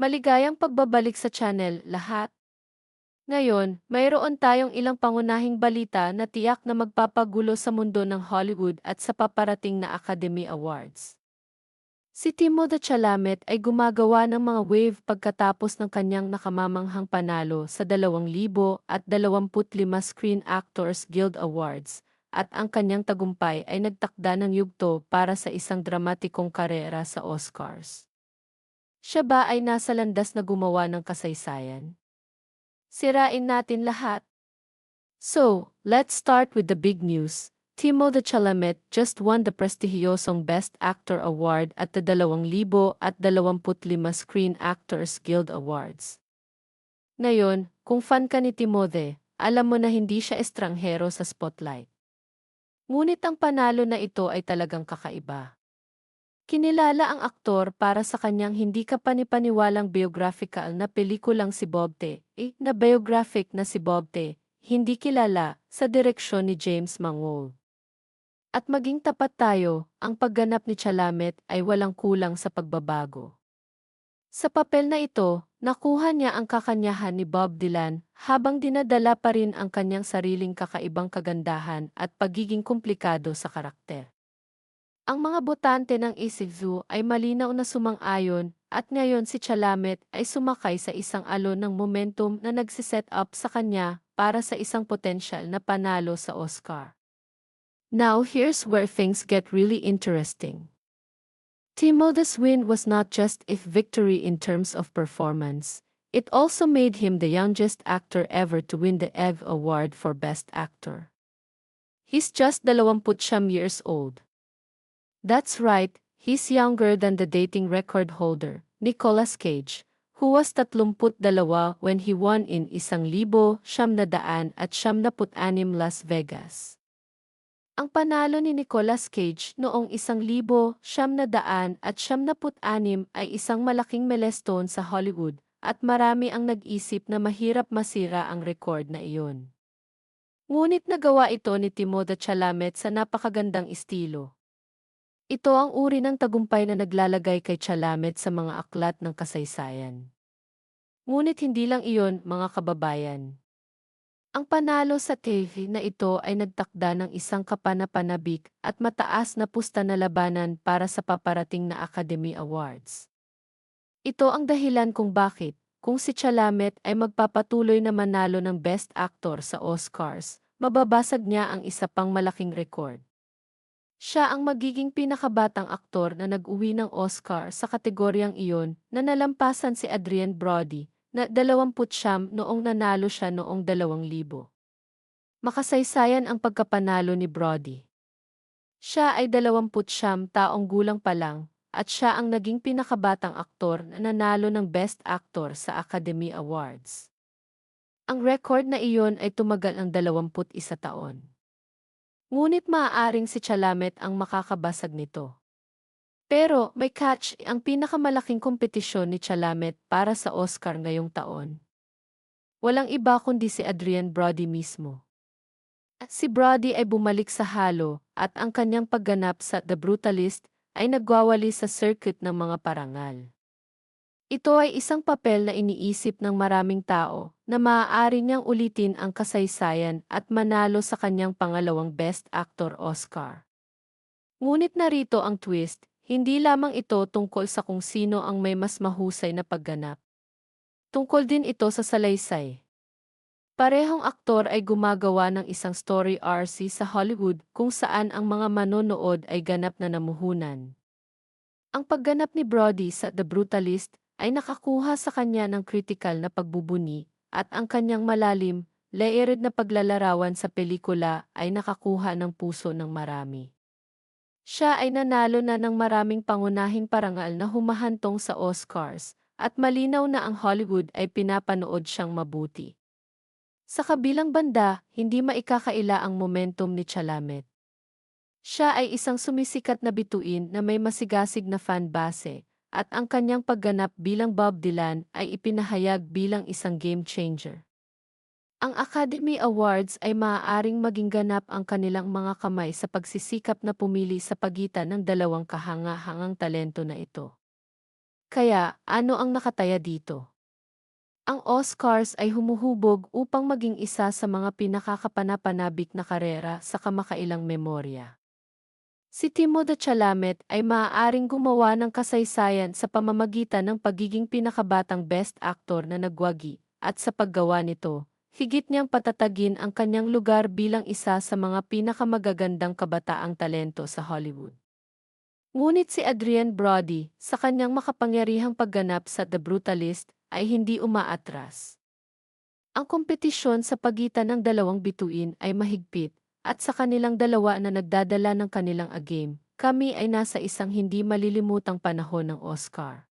Maligayang pagbabalik sa channel, lahat. Ngayon, mayroon tayong ilang pangunahing balita na tiyak na magpapagulo sa mundo ng Hollywood at sa paparating na Academy Awards. Si Timothée Chalamet ay gumagawa ng mga wave pagkatapos ng kanyang nakamamanghang panalo sa 2025 Screen Actors Guild Awards at ang kanyang tagumpay ay nagtakda ng yugto para sa isang dramatikong karera sa Oscars. Siya ba ay nasa landas na gumawa ng kasaysayan? Sirain natin lahat. So, let's start with the big news. Timothée Chalamet just won the prestihiyosong Best Actor Award at the 2025 Screen Actors Guild Awards. Ngayon, kung fan ka ni Timothée, alam mo na hindi siya estranghero sa spotlight. Ngunit ang panalo na ito ay talagang kakaiba. Kinilala ang aktor para sa kanyang hindi kapanipaniwalang biographical na pelikulang si Bob T. Eh, na biographic na si Bob T. Hindi kilala sa direksyon ni James Mangold. At maging tapat tayo, ang pagganap ni Chalamet ay walang kulang sa pagbabago. Sa papel na ito, nakuha niya ang kakanyahan ni Bob Dylan habang dinadala pa rin ang kanyang sariling kakaibang kagandahan at pagiging komplikado sa karakter. Ang mga botante ng Isizu ay malinaw na sumang-ayon at ngayon si Chalamet ay sumakay sa isang alon ng momentum na nagsiset up sa kanya para sa isang potensyal na panalo sa Oscar. Now here's where things get really interesting. Timothy's win was not just a victory in terms of performance, it also made him the youngest actor ever to win the EV Award for Best Actor. He's just 20 years old. That's right, he's younger than the dating record holder, Nicolas Cage, who was 32 when he won in isang libo, siyam na daan at siyam na put-anim Las Vegas. Ang panalo ni Nicolas Cage noong isang libo, siyam na daan at siyam na put-anim ay isang malaking milestone sa Hollywood at marami ang nag-isip na mahirap masira ang record na iyon. Ngunit nagawa ito ni Timothée Chalamet sa napakagandang estilo. Ito ang uri ng tagumpay na naglalagay kay Chalamet sa mga aklat ng kasaysayan. Ngunit hindi lang iyon, mga kababayan. Ang panalo sa TV na ito ay nagtakda ng isang kapanapanabik at mataas na pusta na labanan para sa paparating na Academy Awards. Ito ang dahilan kung bakit, kung si Chalamet ay magpapatuloy na manalo ng Best Actor sa Oscars, mababasag niya ang isa pang malaking record. Siya ang magiging pinakabatang aktor na nag-uwi ng Oscar sa kategoryang iyon na nalampasan si Adrian Brody na 20 noong nanalo siya noong 2000. Makasaysayan ang pagkapanalo ni Brody. Siya ay 20 taong gulang pa lang at siya ang naging pinakabatang aktor na nanalo ng Best Actor sa Academy Awards. Ang record na iyon ay tumagal ng 21 taon. Ngunit maaaring si Chalamet ang makakabasag nito. Pero may catch ang pinakamalaking kompetisyon ni Chalamet para sa Oscar ngayong taon. Walang iba kundi si Adrian Brody mismo. Si Brody ay bumalik sa halo at ang kanyang pagganap sa The Brutalist ay nagwawali sa circuit ng mga parangal. Ito ay isang papel na iniisip ng maraming tao na maaari niyang ulitin ang kasaysayan at manalo sa kanyang pangalawang Best Actor Oscar. Ngunit narito ang twist, hindi lamang ito tungkol sa kung sino ang may mas mahusay na pagganap. Tungkol din ito sa salaysay. Parehong aktor ay gumagawa ng isang story RC sa Hollywood kung saan ang mga manonood ay ganap na namuhunan. Ang pagganap ni Brody sa The Brutalist ay nakakuha sa kanya ng kritikal na pagbubuni at ang kanyang malalim, layered na paglalarawan sa pelikula ay nakakuha ng puso ng marami. Siya ay nanalo na ng maraming pangunahing parangal na humahantong sa Oscars at malinaw na ang Hollywood ay pinapanood siyang mabuti. Sa kabilang banda, hindi maikakaila ang momentum ni Chalamet. Siya ay isang sumisikat na bituin na may masigasig na fan base at ang kanyang pagganap bilang Bob Dylan ay ipinahayag bilang isang game changer. Ang Academy Awards ay maaaring maging ganap ang kanilang mga kamay sa pagsisikap na pumili sa pagitan ng dalawang kahanga-hangang talento na ito. Kaya, ano ang nakataya dito? Ang Oscars ay humuhubog upang maging isa sa mga pinakakapanapanabik na karera sa kamakailang memorya. Si Timothée Chalamet ay maaaring gumawa ng kasaysayan sa pamamagitan ng pagiging pinakabatang best actor na nagwagi, at sa paggawa nito, higit niyang patatagin ang kanyang lugar bilang isa sa mga pinakamagagandang kabataang talento sa Hollywood. Ngunit si Adrian Brody, sa kanyang makapangyarihang pagganap sa The Brutalist, ay hindi umaatras. Ang kompetisyon sa pagitan ng dalawang bituin ay mahigpit, at sa kanilang dalawa na nagdadala ng kanilang agame, kami ay nasa isang hindi malilimutang panahon ng Oscar.